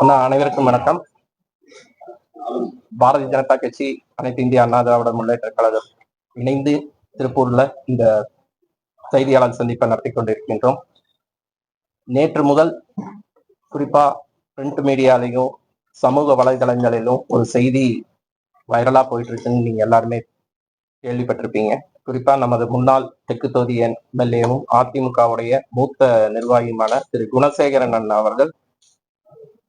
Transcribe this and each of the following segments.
அண்ணா அனைவருக்கும் வணக்கம். பாரதிய ஜனதா கட்சி அனைத்து இந்திய அண்ணா திராவிட முன்னேற்ற கழகம் இணைந்து திருப்பூர்ல இந்த செய்தியாளர் சந்திப்பை நடத்தி கொண்டிருக்கின்றோம். நேற்று முதல் குறிப்பா பிரிண்ட் மீடியாலையும் சமூக வலைதளங்களிலும் ஒரு செய்தி வைரலா போயிட்டு இருக்குன்னு நீங்க எல்லாருமே கேள்விப்பட்டிருப்பீங்க. குறிப்பா நமது முன்னாள் தெற்கு தொகுதி எம்எல்ஏவும் அதிமுகவுடைய மூத்த நிர்வாகியுமான திரு குணசேகரன் அண்ணா அவர்கள்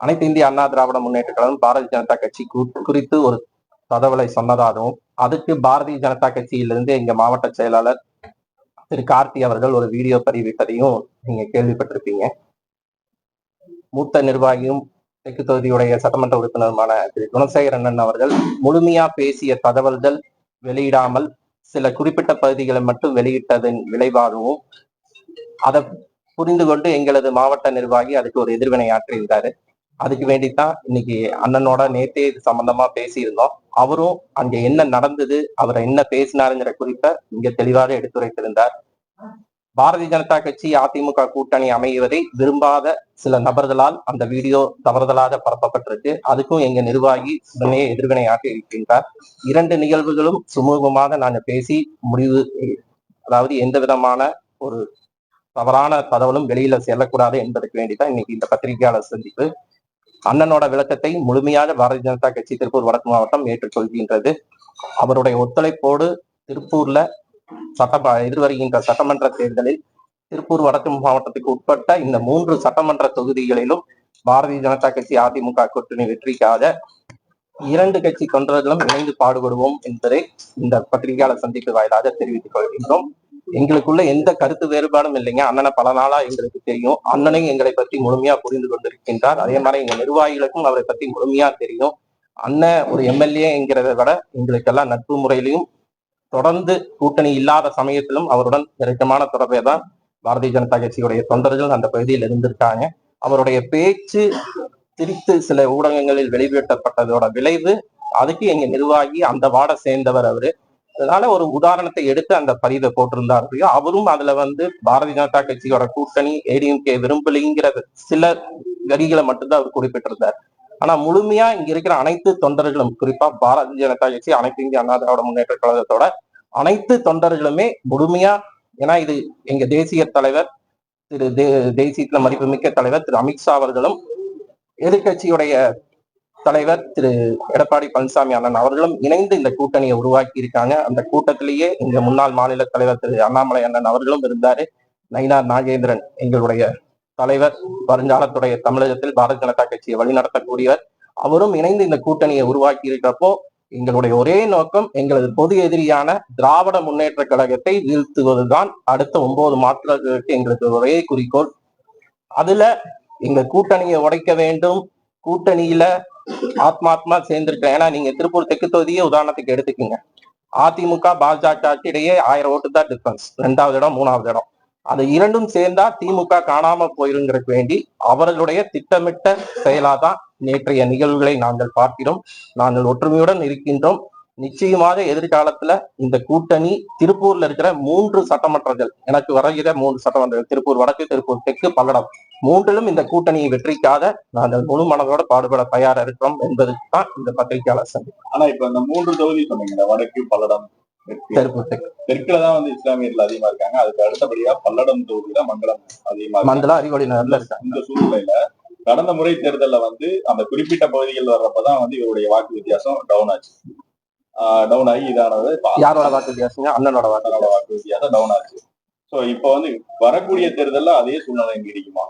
அனைத்து இந்திய அண்ணா திராவிட முன்னேற்ற கழகம் பாரதிய ஜனதா கட்சி குறித்து ஒரு தகவலை சொன்னதாகவும் அதுக்கு பாரதிய ஜனதா கட்சியிலிருந்து எங்க மாவட்ட செயலாளர் திரு கார்த்தி அவர்கள் ஒரு வீடியோ பதிவிட்டதையும் நீங்க கேள்விப்பட்டிருப்பீங்க. மூத்த நிர்வாகியும் தெற்கு தொகுதியுடைய சட்டமன்ற உறுப்பினருமான திரு குணசேகர் அண்ணன் அவர்கள் முழுமையா பேசிய தகவல்கள் வெளியிடாமல் சில குறிப்பிட்ட பகுதிகளை மட்டும் வெளியிட்டதன் விளைவாகவும் அதை புரிந்து கொண்டு எங்களது மாவட்ட நிர்வாகி அதுக்கு ஒரு எதிர்வினை ஆற்றியிருந்தாரு. அதுக்கு வேண்டித்தான் இன்னைக்கு அண்ணனோட நேத்தே இது சம்பந்தமா பேசியிருந்தோம். அவரும் அங்க என்ன நடந்தது அவர் என்ன பேசினாருங்கிற குறிப்ப இங்க தெளிவாக எடுத்துரைத்திருந்தார். பாரதிய ஜனதா கட்சி அதிமுக கூட்டணி அமைவதை விரும்பாத சில நபர்களால் அந்த வீடியோ தவறுதலாக பரப்பப்பட்டிருக்கு. அதுக்கும் எங்க நிர்வாகி உடனே எதிர்வினையாக இருக்கின்றார். இரண்டு நிகழ்வுகளும் சுமூகமாக நாங்க பேசி முடிவு அதாவது எந்த விதமான ஒரு தவறான தகவலும் வெளியில செல்லக்கூடாது என்பதற்கு வேண்டிதான் இன்னைக்கு இந்த பத்திரிகையாளர் சந்திப்பு. அண்ணனோட விளக்கத்தை முழுமையாக பாரதிய ஜனதா கட்சி திருப்பூர் வடக்கு மாவட்டம் ஏற்றுக்கொள்கின்றது அவருடைய ஒத்துழைப்போடு திருப்பூர்ல சட்ட எதிர்வருகின்ற சட்டமன்ற தேர்தலில் திருப்பூர் வடக்கு மாவட்டத்துக்கு உட்பட்ட இந்த மூன்று சட்டமன்ற தொகுதிகளிலும் பாரதிய ஜனதா கட்சி அதிமுக கூட்டணி வெற்றிக்காக இரண்டு கட்சி தொண்டர்களும் இணைந்து பாடுபடுவோம் என்பதை இந்த பத்திரிகையாளர் சந்திப்பு வாயிலாக தெரிவித்துக் கொள்கின்றோம். எங்களுக்குள்ள எந்த கருத்து வேறுபாடும் இல்லைங்க. அண்ணனை பல நாளா எங்களுக்கு தெரியும். அண்ணனையும் எங்களை பற்றி முழுமையா புரிந்து கொண்டிருக்கின்றார். அதே மாதிரி எங்க நிர்வாகிகளுக்கும் அவரை பத்தி முழுமையா தெரியும். அண்ணன் ஒரு எம்எல்ஏ என்கிறதை விட எங்களுக்கெல்லாம் நட்பு முறையிலையும் தொடர்ந்து கூட்டணி இல்லாத சமயத்திலும் அவருடன் நெருக்கமான தொடர்பை தான் பாரதிய ஜனதா கட்சியுடைய தொண்டர்கள் அந்த பகுதியில் இருந்திருக்காங்க. அவருடைய பேச்சு திரித்து சில ஊடகங்களில் வெளியிடப்பட்டதோட விளைவு அதுக்கு எங்க நிர்வாகி அந்த வாட சேர்ந்தவர் அவரு. அதனால ஒரு உதாரணத்தை எடுத்து அந்த பதிவை போட்டிருந்தாரு அவரும் அதுல வந்து பாரதிய ஜனதா கட்சியோட கூட்டணி ஏடிஎம்கே விரும்பலிங்கிற சில வரிகளை மட்டும்தான் அவர் குறிப்பிட்டிருந்தார். ஆனா முழுமையா இங்க இருக்கிற அனைத்து தொண்டர்களும் குறிப்பா பாரதிய ஜனதா கட்சி அனைத்து இந்திய அண்ணா திராவிட முன்னேற்ற கழகத்தோட அனைத்து தொண்டர்களுமே முழுமையா ஏன்னா இது எங்க தேசிய தலைவர் திரு தே தேசியத்துல மதிப்புமிக்க தலைவர் திரு அமித்ஷா அவர்களும் எதிர்கட்சியுடைய தலைவர் திரு எடப்பாடி பழனிசாமி அண்ணன் அவர்களும் இணைந்து இந்த கூட்டணியை உருவாக்கி இருக்காங்க. அந்த கூட்டத்திலேயே இந்த முன்னாள் மாநில தலைவர் திரு அண்ணாமலை அண்ணன் அவர்களும் இருந்தாரு. நயினார் நாகேந்திரன் எங்களுடைய தலைவர் வருங்காலத்துடைய தமிழகத்தில் பாரதிய ஜனதா கட்சியை வழிநடத்தக்கூடியவர். அவரும் இணைந்து இந்த கூட்டணியை உருவாக்கி இருக்கிறப்போ எங்களுடைய ஒரே நோக்கம் எங்களது பொது எதிரியான திராவிட முன்னேற்ற கழகத்தை வீழ்த்துவதுதான். அடுத்த ஒன்பது மாற்றங்களுக்கு எங்களுக்கு ஒரே குறிக்கோள். அதுல எங்க கூட்டணியை உடைக்க வேண்டும். கூட்டணியில ஆத்மாத்மா சேர்ந்திருக்கேன் ஏன்னா நீங்க திருப்பூர் தெற்கு தொகுதியே உதாரணத்துக்கு எடுத்துக்கோங்க. அதிமுக பாஜக இடையே ஆயிரம் ஓட்டு தான் டிஃபரன்ஸ் ரெண்டாவது இடம் மூணாவது இடம். அது இரண்டும் சேர்ந்தா திமுக காணாம போயிருங்கிறதுக்கு வேண்டி அவர்களுடைய திட்டமிட்ட செயலாதான் நேற்றைய நிகழ்வுகளை நாங்கள் பார்க்கிறோம். நாங்கள் ஒற்றுமையுடன் இருக்கின்றோம். நிச்சயமாக எதிர்காலத்துல இந்த கூட்டணி திருப்பூர்ல இருக்கிற மூன்று சட்டமன்றங்கள் எனக்கு வருகிற மூன்று சட்டமன்றங்கள் திருப்பூர் வடக்கு திருப்பூர் தெற்கு பல்லடம் மூன்றிலும் இந்த கூட்டணியை வெற்றிக்காக நாங்கள் முழு மனதோட பாடுபட தயாரா இருக்கிறோம் என்பதுக்கு தான் இந்த பத்திரிகையாளர் சந்தி ஆனா இப்ப இந்த மூன்று தொகுதி சொன்னீங்க வடக்கு பல்லடம் தெற்குல தான் வந்து இஸ்லாமியர்கள் அதிகமா இருக்காங்க. அதுக்கு அடுத்தபடியா பல்லடம் தொகுதியில மங்களம் அதிகமா அறிவொளி நகர்ல இருக்காங்க இந்த சூழ்நிலையில கடந்த முறை தேர்தல்ல வந்து அந்த குறிப்பிட்ட பகுதிகள் வர்றப்பதான் வந்து இவருடைய வாக்கு வித்தியாசம் டவுன் ஆச்சு. டவுன் ஆகி இதானது யாரோட வாக்கு வித்தியாசங்க? அண்ணனோட வாக்கு வாக்கு வித்தியாசம் டவுன் ஆச்சு. சோ இப்ப வந்து வரக்கூடிய தேர்தல்ல அதே சூழ்நிலை நீடிக்குமா?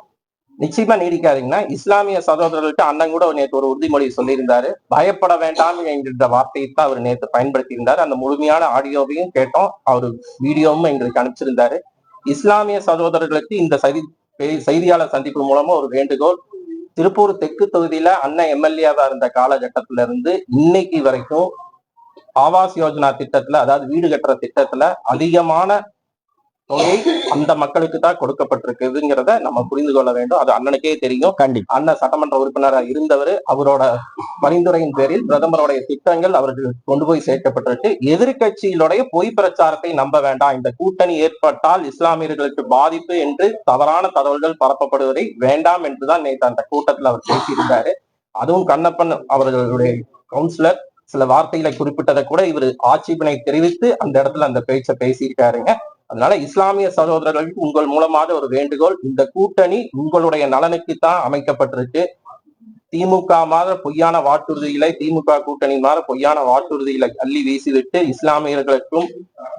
நிச்சயமா நீடிக்காதீங்கன்னா இஸ்லாமிய சகோதரர்கள்ட்ட அண்ணன் கூட நேற்று ஒரு உறுதிமொழி சொல்லியிருந்தாரு. பயப்பட வேண்டாம் என்கின்ற வார்த்தையை தான் அவர் நேற்று பயன்படுத்தி இருந்தார் அந்த முழுமையான ஆடியோவையும் கேட்டோம். அவர் வீடியோவும் எங்களுக்கு அனுப்பிச்சிருந்தாரு. இஸ்லாமிய சகோதரர்களுக்கு இந்த செய்தி செய்தியாளர் சந்திப்பு மூலமா ஒரு வேண்டுகோள். திருப்பூர் தெற்கு தொகுதியில அண்ணன் எம்எல்ஏவா இருந்த காலகட்டத்தில இருந்து இன்னைக்கு வரைக்கும் ஆவாஸ் யோஜனா திட்டத்துல அதாவது வீடு கட்டுற திட்டத்துல அதிகமான தொகை அந்த மக்களுக்கு தான் கொடுக்கப்பட்டிருக்குதுங்கிறத நம்ம புரிந்து கொள்ள வேண்டும். அது அண்ணனுக்கே தெரியும். கண்டிப்பா. அண்ணன் சட்டமன்ற உறுப்பினராக இருந்தவர் அவரோட பரிந்துரையின் பேரில் பிரதமருடைய திட்டங்கள் அவர்கள் கொண்டு போய் சேர்க்கப்பட்டிருக்கு. எதிர்க்கட்சியினுடைய பொய் பிரச்சாரத்தை நம்ப வேண்டாம். இந்த கூட்டணி ஏற்பட்டால் இஸ்லாமியர்களுக்கு பாதிப்பு என்று தவறான தகவல்கள் பரப்பப்படுவதை வேண்டாம் என்றுதான் நேற்று அந்த கூட்டத்தில் அவர் பேசியிருந்தாரு. அதுவும் கண்ணப்பன் அவர்களுடைய கவுன்சிலர் சில வார்த்தைகளை குறிப்பிட்டதை கூட இவர் ஆட்சேபனை தெரிவித்து அந்த இடத்துல அந்த பேச்சை பேசியிருக்காருங்க. அதனால இஸ்லாமிய சகோதரர்களுக்கு உங்கள் மூலமாக ஒரு வேண்டுகோள் இந்த கூட்டணி உங்களுடைய நலனுக்குத்தான் அமைக்கப்பட்டிருக்கு. திமுக மாதிரி பொய்யான வாக்குறுதிகளை திமுக கூட்டணி மாதிரி பொய்யான வாக்குறுதிகளை அள்ளி வீசிவிட்டு இஸ்லாமியர்களுக்கும்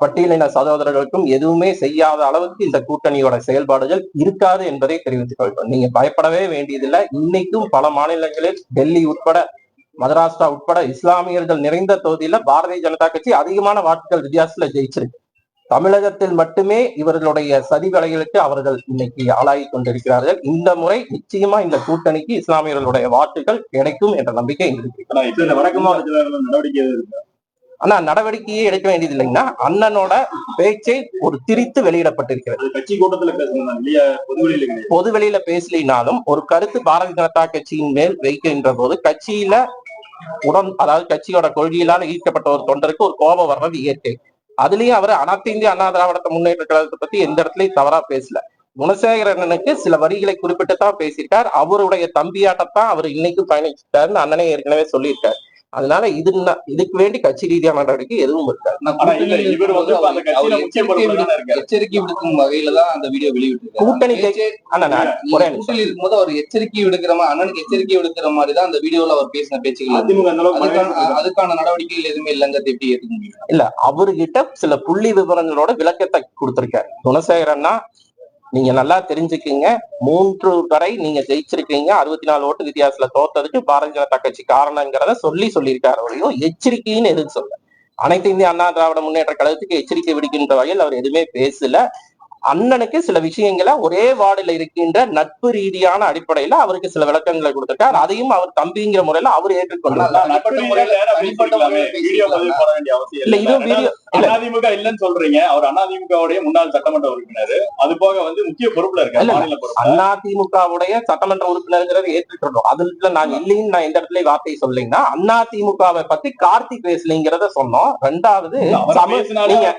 பட்டியலின சகோதரர்களுக்கும் எதுவுமே செய்யாத அளவுக்கு இந்த கூட்டணியோட செயல்பாடுகள் இருக்காது என்பதை தெரிவித்துக் கொள்கிறோம் நீங்க பயப்படவே வேண்டியதில்லை. இன்னைக்கும் பல மாநிலங்களில் டெல்லி உட்பட மதராஷ்டிரா உட்பட இஸ்லாமியர்கள் நிறைந்த தொகுதியில பாரதிய ஜனதா கட்சி அதிகமான வாக்குகள் வித்தியாசத்துல ஜெயிச்சிருக்கு. தமிழகத்தில் மட்டுமே இவர்களுடைய சதி வேலைகளுக்கு அவர்கள் இன்னைக்கு ஆளாகி கொண்டிருக்கிறார்கள். இந்த முறை நிச்சயமா இந்த கூட்டணிக்கு இஸ்லாமியர்களுடைய வாக்குகள் கிடைக்கும் என்ற நம்பிக்கை இருக்கு. ஆனா நடவடிக்கை நடவடிக்கையே எடுக்க வேண்டியது இல்லைங்கன்னா அண்ணனோட பேச்சை ஒரு திரித்து வெளியிடப்பட்டிருக்கிறது. கட்சி கூட்டத்துல பொது வெளியில பேசலினாலும் ஒரு கருத்து பாரதிய ஜனதா கட்சியின் மேல் வைக்கின்ற போது கட்சியில உடன் அதாவது கட்சியோட கொள்கையிலால ஈர்க்கப்பட்ட ஒரு தொண்டருக்கு ஒரு கோபம் வர்றது இயற்கை. அதுலயும் அவர் அனைத்து இந்திய அண்ணா திராவிடத்தை முன்னேற்ற கழகத்தை பத்தி எந்த இடத்துலயும் தவறா பேசல. குணசேகரனுக்கு சில வரிகளை குறிப்பிட்டு தான் பேசியிருக்கார். அவருடைய தம்பியாட்டத்தான் அவர் இன்னைக்கு பயணிச்சிட்டாருன்னு அண்ணனே ஏற்கனவே சொல்லியிருக்காரு. அதனால இது இதுக்கு வேண்டி கட்சி ரீதியான நடவடிக்கை எதுவும் எச்சரிக்கை விடுக்கும் வகையில தான் அந்த வீடியோ வெளியிட்டு கூட்டணி. கூட்டணியில் இருக்கும்போது அவர் எச்சரிக்கை விடுக்கிற மாதிரி அண்ணனுக்கு எச்சரிக்கை விடுக்கிற மாதிரி தான் அந்த வீடியோல அவர் பேசின பேச்சுகள் அதுக்கான நடவடிக்கைகள் எதுவுமே இல்லைங்கிறது எப்படி ஏத்துக்க முடியும்? இல்ல அவர்கிட்ட சில புள்ளி விவரங்களோட விளக்கத்தை கொடுத்திருக்காரு. குணசேகரன்னா நீங்க நல்லா தெரிஞ்சுக்கீங்க. மூன்று வரை நீங்க ஜெயிச்சிருக்கீங்க. அறுபத்தி நாலு ஓட்டு வித்தியாசத்துல தோத்ததுக்கு பாரதிய ஜனதா கட்சி காரணங்கிறத சொல்லி சொல்லியிருக்காரு அவரையும் எச்சரிக்கைன்னு எதுக்கு சொல்ல? அனைத்து இந்திய அண்ணா திராவிட முன்னேற்ற கழகத்துக்கு எச்சரிக்கை விடுக்கின்ற வகையில் அவர் எதுவுமே பேசல. அண்ணனுக்கு சில விஷயங்களை ஒரே வார்டுல இருக்கின்ற நட்பு ரீதியான அடிப்படையில அவருக்கு சில விளக்கங்களை கொடுத்திருக்காரு. அதையும் அவர் தம்பிங்கிற முறையில அவர் ஏற்றுக்கொண்டார். இல்ல இதுவும் வீடியோ அதிமுக இல்லன்னு சொல்றீங்க. அவர் அதிமுகவுடைய முன்னாள் சட்டமன்ற உறுப்பினர். அது போக வந்து முக்கிய பொறுப்புல இருக்காரு அதிமுகவுடைய சட்டமன்ற உறுப்பினர்ங்கிறத ஏற்றுக்கொண்டோம் அதுல நான் இல்லைன்னு நான் எந்த இடத்துல வார்த்தை சொல்லலைங்கன்னா அதிமுகவை பத்தி கார்த்திக் பேசலைங்கிறத சொன்னோம். ரெண்டாவது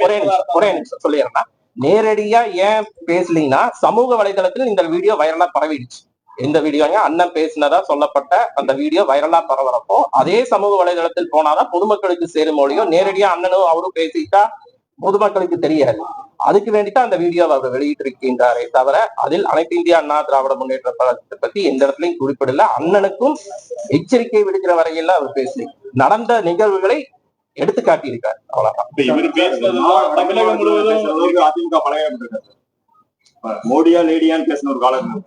ஒரே நிமிஷம் ஒரே நிமிஷம் சொல்லிடுறேன் நேரடியா ஏன் பேசலீங்கன்னா சமூக வலைதளத்தில் இந்த வீடியோ வைரலா பரவிடுச்சு. எந்த வீடியோங்க? அண்ணன் பேசினதா சொல்லப்பட்ட அந்த வீடியோ வைரலா பரவறப்போ அதே சமூக வலைதளத்தில் போனாதான் பொதுமக்களுக்கு சேரும் மொழியும் நேரடியா அண்ணனும் அவரும் பேசிட்டா பொதுமக்களுக்கு தெரியாது. அதுக்கு வேண்டித்தான் அந்த வீடியோவை அவர் வெளியிட்டிருக்கின்றாரே தவிர அதில் அனைத்து இந்திய அண்ணா திராவிட முன்னேற்ற கழகத்தை பத்தி எந்த இடத்துலையும் குறிப்பிடல. அண்ணனுக்கும் எச்சரிக்கை விடுக்கிற வரையில அவர் பேசல நடந்த நிகழ்வுகளை எடுத்து காட்டியிருக்காரு. அவ்வளவுதான். மோடியா லேடியான்னு பேசின ஒரு காலம்.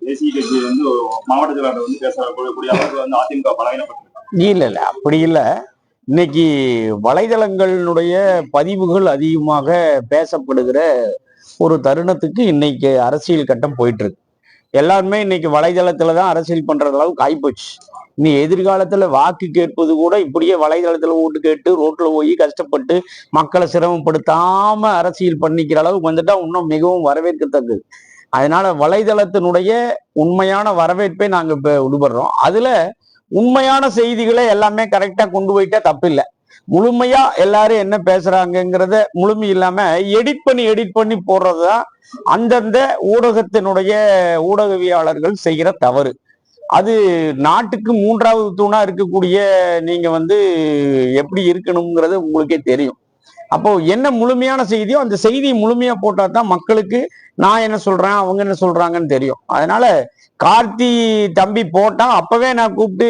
தேசிய கட்சி வந்து மாவட்ட செயலாளர் வந்து பேசக்கூடிய அளவுக்கு வந்து அதிமுக பழகினப்பட்டிருக்காரு இல்ல இல்ல. அப்படி இல்ல. இன்னைக்கு வலைதளங்களினுடைய பதிவுகள் அதிகமாக பேசப்படுகிற ஒரு தருணத்துக்கு இன்னைக்கு அரசியல் கட்டம் போயிட்டு இருக்கு. எல்லாருமே இன்னைக்கு வலைதளத்துல தான் அரசியல் பண்ற அளவுக்கு ஆயிப்போச்சு. நீ எதிர்காலத்துல வாக்கு கேட்பது கூட இப்படியே வலைதளத்துல ஓட்டு கேட்டு ரோட்ல போய் கஷ்டப்பட்டு மக்களை சிரமப்படுத்தாம அரசியல் பண்ணிக்கிற அளவுக்கு வந்துட்டா இன்னும் மிகவும் வரவேற்கத்தக்கது. அதனால வலைதளத்தினுடைய உண்மையான வரவேற்பை நாங்க இப்ப விடுபடுறோம். அதுல உண்மையான செய்திகளை எல்லாமே கரெக்டா கொண்டு போயிட்டா தப்பில்லை. முழுமையா எல்லாரும் என்ன பேசுறாங்கிறத முழுமை இல்லாம எடிட் பண்ணி எடிட் பண்ணி போடுறதுதான் அந்தந்த ஊடகத்தினுடைய ஊடகவியாளர்கள் செய்கிற தவறு. அது நாட்டுக்கு மூன்றாவது தூணா இருக்கக்கூடிய நீங்க வந்து எப்படி இருக்கணுங்கிறது உங்களுக்கே தெரியும். அப்போ என்ன முழுமையான செய்தியோ அந்த செய்தியை முழுமையா போட்டா தான் மக்களுக்கு நான் என்ன சொல்றேன் அவங்க என்ன சொல்றாங்கன்னு தெரியும். அதனால கார்த்தி தம்பி போட்டான். அப்பவே நான் கூப்பிட்டு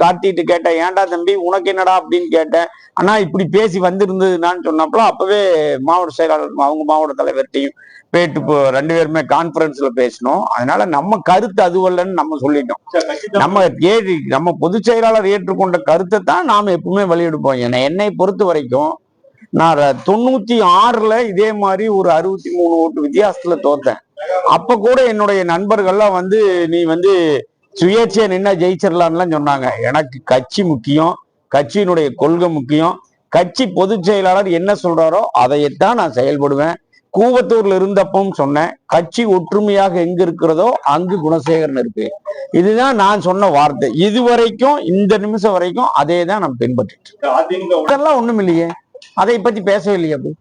கார்த்திட்டு கேட்டேன் ஏன்டா தம்பி உனக்கு என்னடா அப்படின்னு கேட்டேன். ஆனா இப்படி பேசி வந்திருந்ததுனான்னு சொன்னப்பல அப்பவே மாவட்ட செயலாளர் அவங்க மாவட்ட தலைவர்கிட்டையும் போயிட்டு இப்போ ரெண்டு பேருமே கான்பரன்ஸ்ல பேசினோம். அதனால நம்ம கருத்து அதுவல்லன்னு நம்ம சொல்லிட்டோம். நம்ம ஏறி நம்ம பொதுச் செயலாளர் ஏற்றுக்கொண்ட கருத்தை தான் நாம எப்பவுமே வெளியிடுப்போம் ஏன்னா என்னை பொறுத்த வரைக்கும் நான் தொண்ணூத்தி ஆறுல இதே மாதிரி ஒரு அறுபத்தி மூணு ஓட்டு வித்தியாசத்துல தோத்தேன். அப்ப கூட என்னுடைய நண்பர்கள்லாம் வந்து நீ வந்து சுயேட்சையா நின்னா ஜெயிச்சிடலாம்லாம் சொன்னாங்க. எனக்கு கட்சி முக்கியம் கட்சியினுடைய கொள்கை முக்கியம். கட்சி பொதுச் செயலாளர் என்ன சொல்றாரோ அதையத்தான் நான் செயல்படுவேன். கூவத்தூர்ல இருந்தப்பவும் சொன்னேன் கட்சி ஒற்றுமையாக எங்க இருக்கிறதோ அங்கு குணசேகரன் இருக்கு. இதுதான் நான் சொன்ன வார்த்தை. இது வரைக்கும் இந்த நிமிஷம் வரைக்கும் அதே தான் நான் பின்பற்றிட்டு இருக்கேன். அதெல்லாம் ஒண்ணும் இல்லையே அதை பத்தி பேசவே இல்லையே அப்படி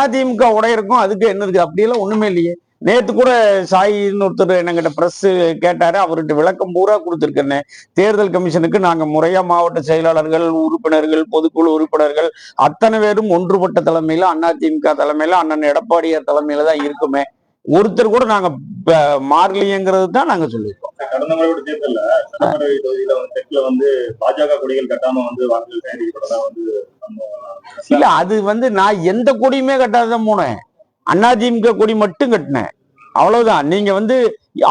அதிமுக உடையிருக்கும் அதுக்கு என்ன இருக்கு? அப்படியெல்லாம் ஒண்ணுமே இல்லையே. நேத்து கூட சாயின்னு ஒருத்தர் என்கிட்ட பிரஸ் கேட்டாரு. அவர்கிட்ட விளக்கம் பூரா கொடுத்துருக்கேன்னு தேர்தல் கமிஷனுக்கு நாங்க முறையா மாவட்ட செயலாளர்கள் உறுப்பினர்கள் பொதுக்குழு உறுப்பினர்கள் அத்தனை பேரும் ஒன்றுபட்ட தலைமையில அதிமுக தலைமையில அண்ணன் எடப்பாடியார் தலைமையில தான் இருக்குமே. ஒருத்தர் கூட நாங்க மாறலையேங்கிறது தான் நாங்க சொல்லியிருக்கோம். கடந்த முறையோட தேர்தல்ல சட்டப்பேரவை தொகுதியில வந்து தெற்குல வந்து பாஜக கொடிகள் கட்டாம வந்து வாக்குகள் சேகரிக்கப்பட்டதா வந்து இல்ல அது வந்து நான் எந்த கொடியுமே கட்டாதான் போனேன். அதிமுக கொடி மட்டும் கட்டினேன். அவ்வளவுதான். நீங்க வந்து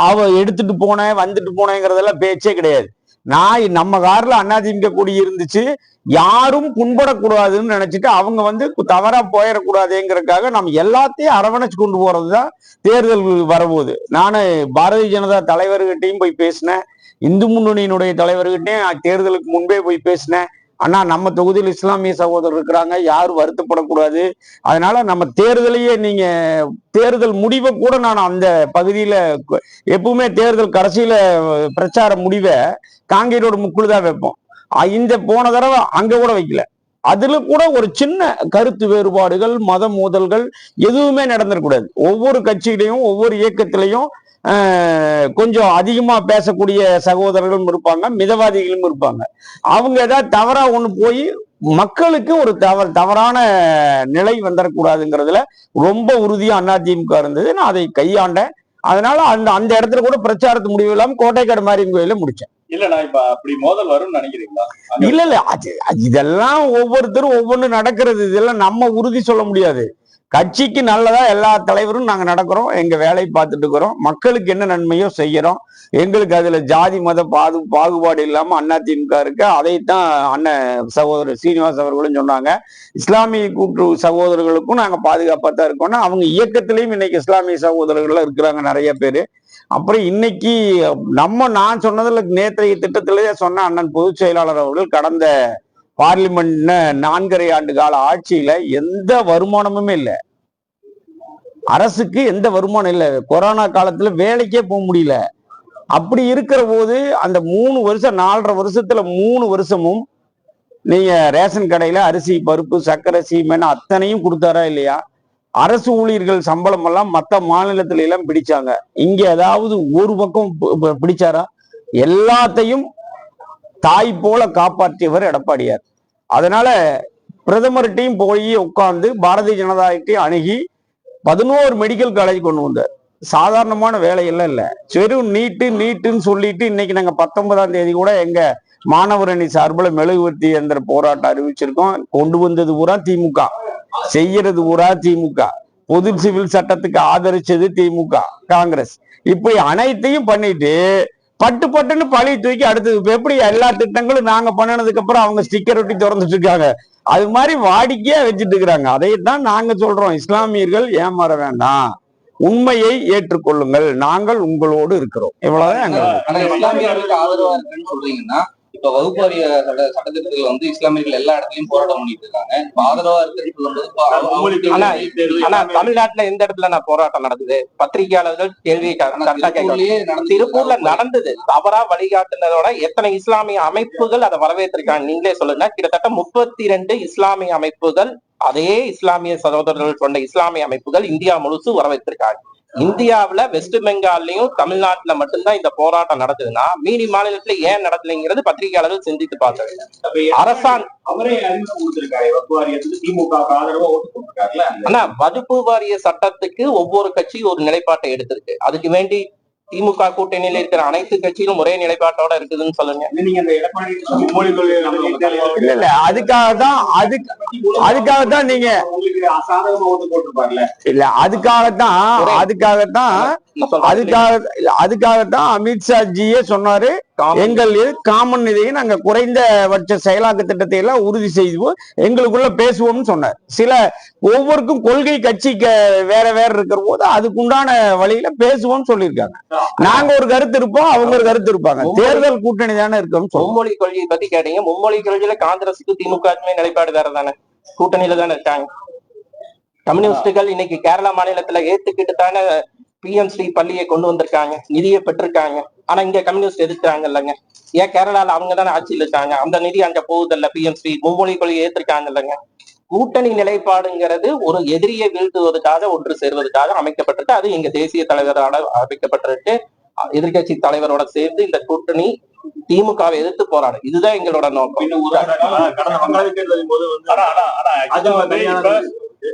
அவ எடுத்துட்டு போனேன் வந்துட்டு போனேங்கிறதெல்லாம் பேச்சே கிடையாது. நான் நம்ம கார்ல அண்ணாதிமுக கூடி இருந்துச்சு. யாரும் புண்படக்கூடாதுன்னு நினைச்சிட்டு அவங்க வந்து தவறா போயிடக்கூடாதுங்கிறதுக்காக நம்ம எல்லாத்தையும் அரவணைச்சு கொண்டு போறதுதான் தேர்தல் வரபோகுது நானு பாரதிய ஜனதா தலைவர்கிட்டையும் போய் பேசினேன். இந்து முன்னணியினுடைய தலைவர்கிட்டையும் தேர்தலுக்கு முன்பே போய் பேசினேன். அண்ணா நம்ம தொகுதியில் இஸ்லாமிய சகோதரர் இருக்கிறாங்க. யாரும் வருத்தப்படக்கூடாது. அதனால நம்ம தேர்தலையே நீங்க தேர்தல் முடிவை கூட நான் அந்த பகுதியில எப்பவுமே தேர்தல் கடைசியில பிரச்சார முடிவை காங்கேரோட முக்குழு தான் வைப்போம் இந்த போன தடவை அங்க கூட வைக்கல. அதுல கூட ஒரு சின்ன கருத்து வேறுபாடுகள் மத மோதல்கள் எதுவுமே நடந்துடக்கூடாது ஒவ்வொரு கட்சியிலையும் ஒவ்வொரு இயக்கத்திலையும் கொஞ்சம் அதிகமா பேசக்கூடிய சகோதரர்களும் இருப்பாங்க மிதவாதிகளும் இருப்பாங்க. அவங்க ஏதாவது தவறா ஒண்ணு போய் மக்களுக்கு ஒரு தவ தவறான நிலை வந்துடக்கூடாதுங்கிறதுல ரொம்ப உறுதியா அதிமுக இருந்தது. நான் அதை கையாண்டேன். அதனால அந்த அந்த இடத்துல கூட பிரச்சாரத்து முடிவு இல்லாமல் கோட்டைக்காடு மாரியம் கோயில முடிச்சேன். இல்ல நான் இப்ப அப்படி மோதல் வரும்னு நினைக்கிறீங்களா? இல்ல இல்ல அது இதெல்லாம் ஒவ்வொருத்தரும் ஒவ்வொன்று நடக்கிறது. இதெல்லாம் நம்ம உறுதி சொல்ல முடியாது. கட்சிக்கு நல்லதா எல்லா தலைவரும் நாங்க நடக்கிறோம் எங்க வேலையை பார்த்துட்டு இருக்கிறோம். மக்களுக்கு என்ன நன்மையோ செய்யறோம். எங்களுக்கு அதுல ஜாதி மத பாது பாகுபாடு இல்லாம அதிமுக இருக்கு. அதைத்தான் அண்ணன் சகோதரர் சீனிவாஸ் அவர்களும் சொன்னாங்க. இஸ்லாமிய கூட்டு சகோதரர்களுக்கும் நாங்க பாதுகாப்பா தான் இருக்கோம்னா. அவங்க இயக்கத்திலையும் இன்னைக்கு இஸ்லாமிய சகோதரர்கள் இருக்கிறாங்க நிறைய பேரு. அப்புறம் இன்னைக்கு நம்ம நான் சொன்னதுல நேற்றைய திட்டத்திலேயே சொன்ன அண்ணன் பொதுச் செயலாளர் அவர்கள் கடந்த பார்லிமெண்ட் நான்கரை ஆண்டு கால ஆட்சியில எந்த வருமானமுமே இல்லை. அரசுக்கு எந்த வருமானம் இல்லை. கொரோனா காலத்துல வேலைக்கே போக முடியல. அப்படி இருக்கிற போது அந்த மூணு வருஷம் நாலரை வருஷத்துல மூணு வருஷமும் நீங்க ரேஷன் கடையில அரிசி பருப்பு சர்க்கரை சீமென் அத்தனையும் கொடுத்தாரா இல்லையா? அரசு ஊழியர்கள் சம்பளம் எல்லாம் மற்ற மாநிலத்தில எல்லாம் பிடிச்சாங்க. இங்க ஏதாவது ஒரு பக்கம் பிடிச்சாரா? எல்லாத்தையும் தாய் போல காப்பாற்றியவர் எடப்பாடியார். அதனால பிரதமர்கிட்டையும் போய் உட்கார்ந்து பாரதிய ஜனதாட்டையும் அணுகி பதினோரு மெடிக்கல் காலேஜ் கொண்டு வந்தார். சாதாரணமான வேலையெல்லாம் இல்லை. வெறும் நீட்டு நீட்டுன்னு சொல்லிட்டு இன்னைக்கு நாங்க பத்தொன்பதாம் தேதி கூட எங்க மாணவர் அணி சார்பில் மெழுகுவர்த்தி எந்திர போராட்டம் அறிவிச்சிருக்கோம். கொண்டு வந்தது பூரா திமுக. செய்யறது பூரா திமுக. பொது சிவில் சட்டத்துக்கு ஆதரிச்சது திமுக காங்கிரஸ். இப்படி அனைத்தையும் பண்ணிட்டு பட்டு பட்டுன்னு பழி தூக்கி அடுத்தது எப்படி எல்லா திட்டங்களும் நாங்க பண்ணினதுக்கு அப்புறம் அவங்க ஸ்டிக்கர் ஒட்டி திறந்துட்டு இருக்காங்க. அது மாதிரி வாடிக்கையா வச்சுட்டு இருக்கிறாங்க. அதைத்தான் நாங்க சொல்றோம். இஸ்லாமியர்கள் ஏமாற வேண்டாம். உண்மையை ஏற்றுக்கொள்ளுங்கள். நாங்கள் உங்களோடு இருக்கிறோம். இவ்வளவுதான் இப்ப வகுப்பாரிய சட்ட சட்டத்திட்டத்தில் வந்து இஸ்லாமியர்கள் எல்லா இடத்துலயும் போராட்டம் பண்ணிட்டு இருக்காங்க. இப்ப ஆதரவா இருக்குன்னு சொல்லும்போது ஆனா- தமிழ்நாட்டுல எந்த இடத்துல நான் போராட்டம் நடக்குது பத்திரிகையாளர்கள் கேள்வி திருப்பூர்ல. நடந்தது. தவறா வழிகாட்டுனதோட எத்தனை இஸ்லாமிய அமைப்புகள் அதை வரவேற்றிருக்காங்க? நீங்களே சொல்லுங்க. கிட்டத்தட்ட முப்பத்தி ரெண்டு இஸ்லாமிய அமைப்புகள் அதே இஸ்லாமிய சகோதரர்கள் கொண்ட இஸ்லாமிய அமைப்புகள் இந்தியா முழுசு வரவேற்றிருக்காங்க. இந்தியாவுல வெஸ்ட் பெங்கால்லயும் தமிழ்நாட்டுல மட்டும்தான் இந்த போராட்டம் நடக்குதுன்னா மீதி மாநிலத்துல ஏன் நடக்கலைங்கிறது பத்திரிகையாளர்கள் சிந்தித்து பார்க்க அப்ப அரசாங்க அவரே ஆனா வகுப்பு வாரிய சட்டத்துக்கு ஒவ்வொரு கட்சியும் ஒரு நிலைப்பாட்டை எடுத்திருக்கு. அதுக்கு வேண்டி திமுக கூட்டணியில இருக்கிற அனைத்து கட்சிகளும் ஒரே நிலைப்பாட்டோட இருக்குதுன்னு சொல்லுங்க இல்ல இல்ல அதுக்காக தான் அதுக்கு அதுக்காக தான் நீங்க இல்ல அதுக்காகத்தான் அதுக்காகத்தான் நான் சொல்றேன். அதுக்காக அதுக்காகத்தான் அமித்ஷா ஜியே சொன்னாரு எங்கள் காமன் நிதியை நாங்க குறைந்தபட்ச செயலாக்க திட்டத்தை எல்லாம் உறுதி செய்வோம் எங்களுக்குள்ள பேசுவோம்னு சொன்னார். சில ஒவ்வொருக்கும் கொள்கை கட்சி க- வேற வேற இருக்கிற போது அதுக்குண்டான வழியில பேசுவோம்னு சொல்லியிருக்காங்க. நாங்க ஒரு கருத்து இருப்போம் அவங்க ஒரு கருத்து இருப்பாங்க. தேர்தல் கூட்டணி தானே இருக்கோம்னு சொல்றோம். மும்மொழி கொள்கையை பத்தி கேட்டீங்க. மும்மொழி கொள்கையில காங்கிரஸுக்கு திமுகவுக்குமே நிலைப்பாடு வேற தானே? கூட்டணியில தானே இருக்காங்க. கம்யூனிஸ்டுகள் இன்னைக்கு கேரளா மாநிலத்துல ஏத்துக்கிட்டு தானே பிஎம் ஸ்ரீ பள்ளியை கொண்டு வந்திருக்காங்க நிதியை பெற்றிருக்காங்க. ஆனா இங்க கம்யூனிஸ்ட் எதிர்க்கிறாங்க இல்லைங்க ஏன் கேரளால அவங்க தானே ஆட்சியில் இருக்காங்க அந்த நிதி அங்க போகுது இல்ல பிஎம் ஸ்ரீ மும்மொழி கொள்கையை ஏத்திருக்காங்க இல்லைங்க கூட்டணி நிலைப்பாடுங்கிறது ஒரு எதிரியை வீழ்த்துவதற்காக ஒன்று சேர்வதற்காக அமைக்கப்பட்டிருக்கு. அது எங்க தேசிய தலைவரால அமைக்கப்பட்டிருக்கு. எதிர்க்கட்சி தலைவரோட சேர்ந்து இந்த கூட்டணி திமுகவை எதிர்த்து போராடும். இதுதான் எங்களோட நோக்கம்.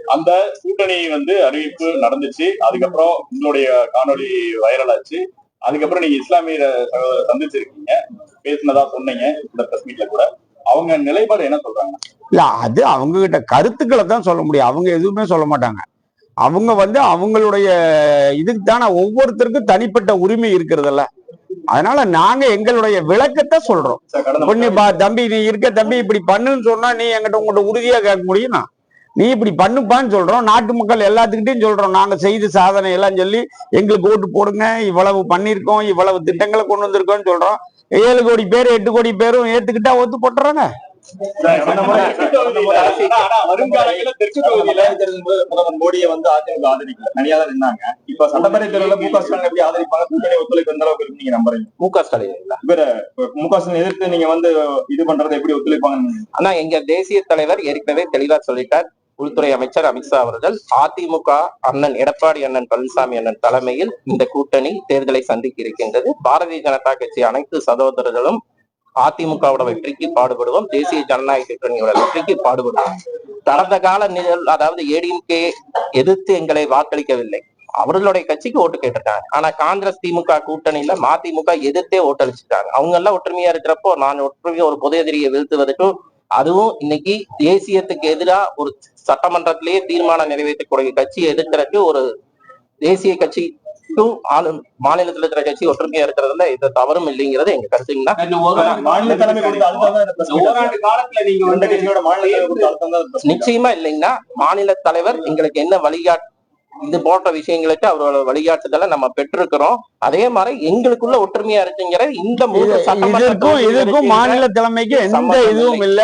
அந்த கூட்டணி வந்து அறிவிப்பு நடந்துச்சு. அதுக்கப்புறம் உங்களுடைய காணொளி வைரல் ஆச்சு. அதுக்கப்புறம் நீங்க இஸ்லாமிய சகோதரர் சந்திச்சிருக்கீங்க. பேசினதா சொன்னீங்க இந்த பிரஸ் மீட்ல கூட. அவங்க நிலைப்பாடு என்ன சொல்றாங்க? இல்ல அது அவங்க கிட்ட கருத்துக்களை தான் சொல்ல முடியும். அவங்க எதுவுமே சொல்ல மாட்டாங்க. அவங்க வந்து அவங்களுடைய இதுக்கு தானே ஒவ்வொருத்தருக்கும் தனிப்பட்ட உரிமை இருக்கிறதுல்ல. அதனால நாங்க எங்களுடைய விளக்கத்தை சொல்றோம். தம்பி நீ இருக்க தம்பி இப்படி பண்ணுன்னு சொன்னா நீ என்கிட்ட உங்கள்கிட்ட உறுதியா கேட்க முடியுமா? நீ இப்படி பண்ணுப்பான்னு சொல்றோம். நாட்டு மக்கள் எல்லாத்துக்கிட்டையும் சொல்றோம். நாங்க செய்த சாதனை எல்லாம் சொல்லி எங்களுக்கு ஓட்டு போடுங்க. இவ்வளவு பண்ணியிருக்கோம். இவ்வளவு திட்டங்களை கொண்டு வந்திருக்கோம்னு சொல்றோம். ஏழு கோடி பேர் எட்டு கோடி பேரும் ஏத்துக்கிட்டா ஒத்து போட்டுறாங்க. வருங்காலங்கள்ல தெற்கு தொகுதியில பிரதமர் மோடியை வந்து அதிமுக ஆதரிக்கல. தனியா தான் நின்னாங்க. இப்ப சட்டப்பேரவை தேர்தலில் மு க ஸ்டாலின் எப்படி ஆதரிப்பாங்க? கூட்டணி ஒத்துழைப்பு எந்த அளவுக்கு இருக்கு நீங்க நம்புறீங்க? மு க ஸ்டாலின் இப்ப மு க ஸ்டாலின் எதிர்த்து நீங்க வந்து இது பண்றதை எப்படி ஒத்துழைப்பாங்க ஆனா எங்க தேசிய தலைவர் ஏற்கனவே தெளிவா சொல்லிட்டார். உள்துறை அமைச்சர் அமித்ஷா அவர்கள் அதிமுக அண்ணன் எடப்பாடி அண்ணன் பழனிசாமி அண்ணன் தலைமையில் இந்த கூட்டணி தேர்தலை சந்திக்க இருக்கின்றது. பாரதிய ஜனதா கட்சி அனைத்து சகோதரர்களும் அதிமுகவோட வெற்றிக்கு பாடுபடுவோம். தேசிய ஜனநாயக கூட்டணியோட வெற்றிக்கு பாடுபடுவோம். கடந்த கால நிகழ் அதாவது ஏடிஎம்கே எதிர்த்து எங்களை வாக்களிக்கவில்லை. அவர்களுடைய கட்சிக்கு ஓட்டு கேட்டிருக்காங்க. ஆனா காங்கிரஸ் திமுக கூட்டணியில மதிமுக எதிர்த்தே ஓட்டளிச்சுட்டாங்க. அவங்க எல்லாம் ஒற்றுமையா இருக்கிறப்போ நான் ஒற்றுமையா ஒரு பொது எதிரியை வீழ்த்துவதற்கும் அதுவும் இன்னைக்கு தேசியத்துக்கு எதிரா ஒரு சட்டமன்றத்திலேயே தீர்மானம் நிறைவேற்றக்கூடிய கட்சியை எதிர்க்கிறதுக்கு ஒரு தேசிய கட்சிக்கும் ஆளு மாநிலத்தில் இருக்கிற கட்சி ஒற்றுமையா இருக்கிறதுல எந்த தவறும் இல்லைங்கிறது எங்க கருத்துங்கன்னா. நிச்சயமா இல்லைங்கன்னா மாநில தலைவர் எங்களுக்கு என்ன வழிகாட்டு இது போன்ற விஷயங்களுக்கு அவரோட வழிகாட்டுதலை நம்ம பெற்றிருக்கிறோம். அதே மாதிரி எங்களுக்குள்ள ஒற்றுமையா இருக்குங்கிற இந்த மூன்று இது- சட்டமன்ற இதற்கும் தொகுதிகளுக்கு இதுக்கும் மாநில தலைமைக்கு எந்த இதுவும் இல்ல.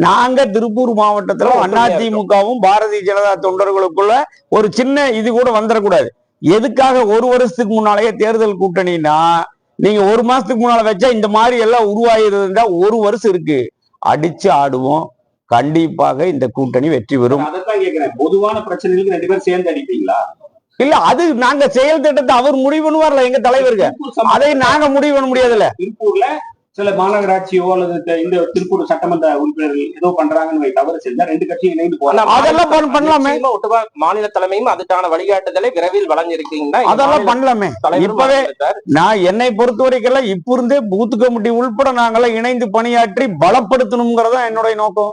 நாங்க திருப்பூர் மாவட்டத்துல அதிமுகவும் பாரதிய ஜனதா தொண்டர்களுக்குள்ள ஒரு சின்ன இது கூட வந்துடக்கூடாது. எதுக்காக ஒரு வருஷத்துக்கு முன்னாலேயே தேர்தல் கூட்டணினா நீங்க ஒரு மாசத்துக்கு முன்னால வச்சா இந்த மாதிரி எல்லாம் உருவாயிருந்தா ஒரு வருஷம் இருக்கு. அடிச்சு ஆடுவோம். கண்டிப்பாக இந்த கூட்டணி வெற்றி பெறும். பொதுவான பிரச்சனைகளுக்கு ரெண்டு பேரும் சேர்ந்து அடிப்பீங்களா? இல்ல அது நாங்க செயல் திட்டத்தை அவர் முடிவு பண்ணுவார்ல எங்க தலைவருக்கு. அதை நாங்க முடிவு பண்ண முடியாதுல்ல. திருப்பூர்ல சில மாநகராட்சியோ அல்லது இந்த திருப்பூர் சட்டமன்ற உறுப்பினர்கள் ஏதோ பண்றாங்கன்னு தவறு செஞ்சா ரெண்டு கட்சியும் இணைந்து போகலாம். அதெல்லாம் பண்ண- பண்ணலாமே. ஒட்டுவா மாநில தலைமையும் அதுக்கான வழிகாட்டுதலை விரைவில் வழங்கியிருக்கீங்கன்னா அதெல்லாம் பண்ணலாமே. இப்பவே. நான் என்னை பொறுத்த வரைக்கெல்லாம் இப்ப இருந்தே பூத் கமிட்டி உள்பட நாங்கெல்லாம் இணைந்து பணியாற்றி பலப்படுத்தணுங்கிறதா என்னுடைய நோக்கம்.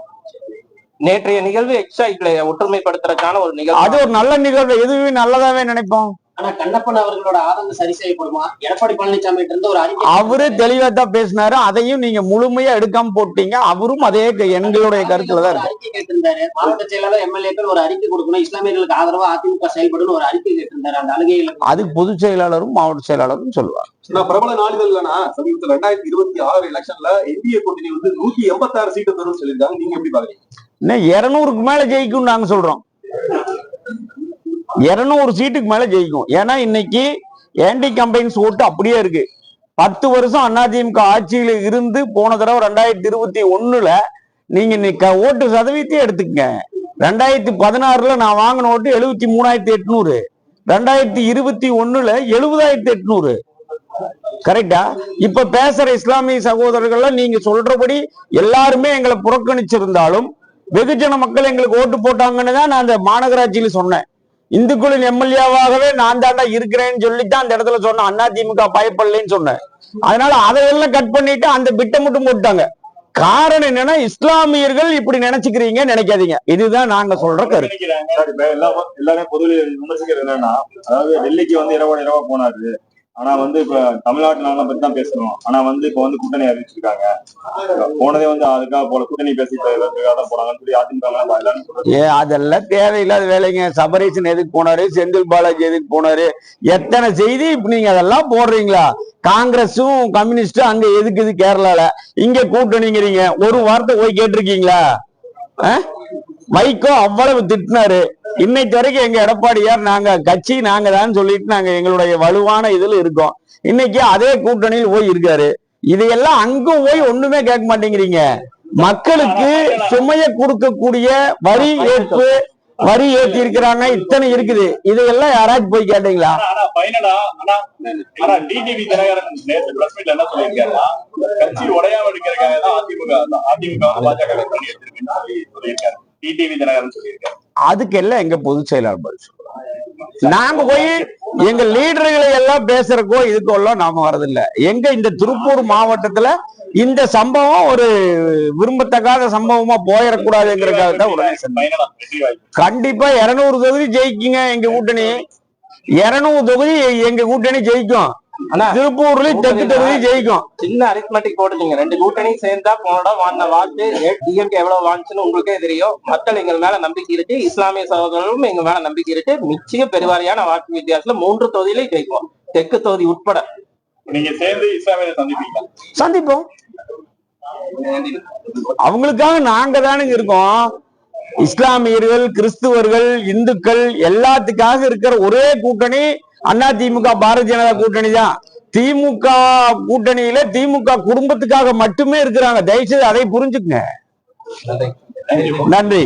நேற்றைய நிகழ்வு எக்ஸ்ட்ரா ஒற்றுமைப்படுத்துறதுக்கான ஒரு நிகழ்வு. அது ஒரு நல்ல நிகழ்வு. எதுவுமே நல்லதாவே நினைப்போம். ஆனா கண்ணப்பன் அவர்களோட ஆதங்கம் சரி செய்யப்படுமா எடப்பாடி பழனிசாமி இருந்து ஒரு அறிக்கை அவரு தெளிவா தான் பேசினாரு. அதையும் நீங்க முழுமையா எடுக்காம போட்டீங்க. அவரும் அதே எங்களுடைய கருத்துல தான் அறிக்கை கேட்டிருந்தாரு. மாவட்ட செயலாளர் எம்எல்ஏக்கள் ஒரு அறிக்கை கொடுக்கணும். இஸ்லாமியர்களுக்கு ஆதரவா அதிமுக செயல்படும் ஒரு அறிக்கை கேட்டிருந்தாரு. அந்த அழுகையில அது பொதுச் செயலாளரும் மாவட்ட செயலாளரும் சொல்லுவார் நான் பிரபல நாளிதழ்லனா சமீபத்தில் ரெண்டாயிரத்தி இருபத்தி ஆறு எலெக்ஷன்ல இந்திய கூட்டணி வந்து நூத்தி எண்பத்தி ஆறு சீட்டு தரும்னு சொல்லியிருக்காங்க. நீங்க எப்படி பாக்குறீங்க இன்னும் இருநூறுக்கு மேல ஜெயிக்கும் நாங்க சொல்றோம். இருநூறு சீட்டுக்கு மேல ஜெயிக்கும். ஏன்னா இன்னைக்கு ஆன்டி கம்பைன்ஸ் ஓட்டு அப்படியே இருக்கு. பத்து வருஷம் அதிமுக ஆட்சியில இருந்து போன தடவை ரெண்டாயிரத்தி இருபத்தி ஒண்ணுல நீங்க ஓட்டு சதவீதத்தை எடுத்துக்கங்க. ரெண்டாயிரத்தி பதினாறுல நான் வாங்கின ஓட்டு எழுபத்தி மூணாயிரத்தி எட்நூறு. ரெண்டாயிரத்தி இருபத்தி ஒண்ணுல எழுபதாயிரத்தி எட்நூறு. கரெக்டா இப்ப பேசுற இஸ்லாமிய சகோதரர்கள்லாம் நீங்க சொல்றபடி எல்லாருமே எங்களை புறக்கணிச்சிருந்தாலும் வெகுஜன மக்கள் எங்களுக்கு ஓட்டு போட்டாங்கன்னு தான் நான் அந்த மாநகராட்சியில சொன்னேன். இந்துக்களின் எம்எல்ஏவாகவே நான் தாண்டா இருக்கிறேன்னு சொல்லித்தான் அந்த இடத்துல சொன்னேன் அதிமுக பயப்படலைன்னு சொன்னேன். அதனால அதையெல்லாம் கட் பண்ணிட்டு அந்த பிட்டை மட்டும் போட்டாங்க காரணம் என்னன்னா இஸ்லாமியர்கள் இப்படி நினைச்சுக்கிறீங்க நினைக்காதீங்க. இதுதான் நாங்க சொல்ற கருத்து. எல்லாமே பொதுவில் விமர்சிக்கிறது என்னன்னா அதாவது டெல்லிக்கு வந்து இரவா இரவா போனாரு. ஆனா வந்து இப்ப தமிழ்நாட்டு நலனை பத்தி தான் பேசணும். ஆனா வந்து இப்ப வந்து கூட்டணி அறிவிச்சிருக்காங்க. போனதே வந்து அதுக்காக போல கூட்டணி பேசிட்டு தான் போனாங்கன்னு சொல்லி அதிமுக ஏ அதெல்லாம் தேவையில்லாத வேலைங்க. சபரீசன் எதுக்கு போனாரு? செந்தில் பாலாஜி எதுக்கு போனாரு? எத்தனை செய்தி இப்ப நீங்க அதெல்லாம் போடுறீங்களா? காங்கிரஸும் கம்யூனிஸ்டும் அங்க எதுக்குது கேரளால? இங்க கூட்டணிங்கிறீங்க. ஒரு வார்த்தை போய் கேட்டிருக்கீங்களா? ஆ? வைகோ அவ்வளவு திட்டினாரு. இன்னைக்கு வரைக்கும் எங்க எடப்பாடியார் நாங்க கட்சி நாங்க தான் சொல்லிட்டு நாங்க எங்களுடைய வலுவான இதுல இருக்கோம். இன்னைக்கு அதே கூட்டணியில் போய் இருக்காரு. இதையெல்லாம் அங்கும் போய் ஒண்ணுமே கேட்க மாட்டேங்கிறீங்க. மக்களுக்கு சுமையை கொடுக்கக்கூடிய வரி ஏற்பு வரி ஏத்தி இருக்கிறாங்க இத்தனை இருக்குது. இதையெல்லாம் யாராச்சும் போய் கேட்டீங்களா? அதுக்கு எல்லாம் எங்க பொதுச் செயலாளர் பதில். நாங்க போய் எங்க லீடர்களை எல்லாம் பேசுறக்கோ இதுக்கோ எல்லாம் நாம வர்றதில்லை. எங்க இந்த திருப்பூர் மாவட்டத்துல இந்த சம்பவம் ஒரு விரும்பத்தக்காத சம்பவமா போயிடக்கூடாதுங்கிறதுக்காக தான் உடனே சொன்னேன். கண்டிப்பா இருநூறு தொகுதி ஜெயிக்குங்க எங்க கூட்டணி. இருநூறு தொகுதி எங்க கூட்டணி ஜெயிக்கும். ஆனா திருப்பூர்ல தெற்கு தொகுதி ஜெயிக்கும். சின்ன அரித்மெட்டிக் போட்டுட்டீங்க ரெண்டு கூட்டணி சேர்ந்தா போனோட வாங்கின வாக்கு டிஎம்கே எவ்வளவு வாங்குச்சுன்னு உங்களுக்கே தெரியும். மக்கள் எங்கள் மேல நம்பிக்கை இருக்கு இஸ்லாமிய சகோதரர்களும் எங்க மேல நம்பிக்கை இருக்கு. நிச்சயம் பெருவாரியான வாக்கு வித்தியாசத்துல மூன்று தொகுதியிலே ஜெயிப்போம். தெற்கு தொகுதி உட்பட. நீங்க சேர்ந்து இஸ்லாமியரை சந்திப்பீங்களா? சந்திப்போம். அவங்களுக்காக நாங்க தானுங்க இருக்கோம். இஸ்லாமியர்கள் கிறிஸ்துவர்கள் இந்துக்கள் எல்லாத்துக்காக இருக்கிற ஒரே கூட்டணி அண்ணா திமுக பாரதிய ஜனதா கூட்டணி தான். திமுக கூட்டணியில திமுக குடும்பத்துக்காக மட்டுமே இருக்கிறாங்க. தயவுசெய்து அதை புரிஞ்சுக்குங்க. நன்றி. நன்றி.